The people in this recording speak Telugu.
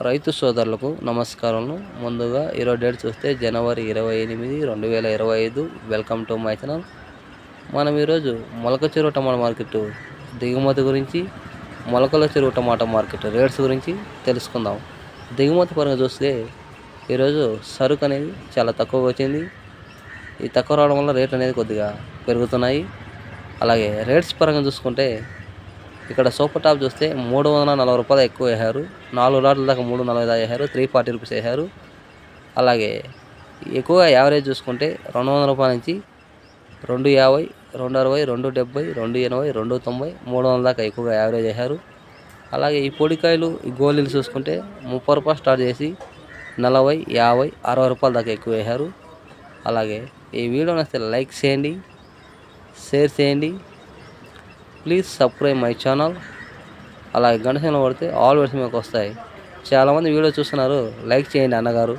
రైతు సోదరులకు నమస్కారాలు ముందుగా ఈరోజు డేట్ చూస్తే జనవరి ఇరవై ఎనిమిది రెండు వేల ఇరవై ఐదు. Welcome to my channel. మనం ఈరోజు మొలక చెరువు టమాటా మార్కెట్ దిగుమతి గురించి మొలకల చెరువు టమాటా మార్కెట్ రేట్స్ గురించి తెలుసుకుందాం. దిగుమతి పరంగా చూస్తే ఈరోజు సరుకు అనేది చాలా తక్కువగా వచ్చింది. ఈ తక్కువ రావడం వల్ల రేట్ అనేది కొద్దిగా పెరుగుతున్నాయి. అలాగే రేట్స్ పరంగా చూసుకుంటే ఇక్కడ సూపర్ టాప్ చూస్తే మూడు వందల నలభై రూపాయలు ఎక్కువ వేశారు. నాలుగు లాట్ల దాకా మూడు నలభై దాకా వేశారు. త్రీ ఫార్టీ రూపీస్ వేశారు. అలాగే ఎక్కువగా యావరేజ్ చూసుకుంటే రెండు వందల రూపాయల నుంచి రెండు యాభై రెండు అరవై రెండు డెబ్బై రెండు ఎనభై రెండు తొంభై మూడు వందల దాకా ఎక్కువగా యావరేజ్ వేశారు. అలాగే ఈ పొడికాయలు ఈ గోళీలు చూసుకుంటే ముప్పై రూపాయలు స్టార్ట్ చేసి నలభై యాభై అరవై రూపాయల దాకా ఎక్కువ వేశారు. అలాగే ఈ వీడియో నచ్చితే లైక్ చేయండి షేర్ చేయండి. Please subscribe my channel. అలాగే గంట పడితే కొడితే ఆల్ వర్డ్స్ మీకు వస్తాయి. చాలామంది వీడియో చూస్తున్నారు. లైక్ చేయండి అన్నగారు.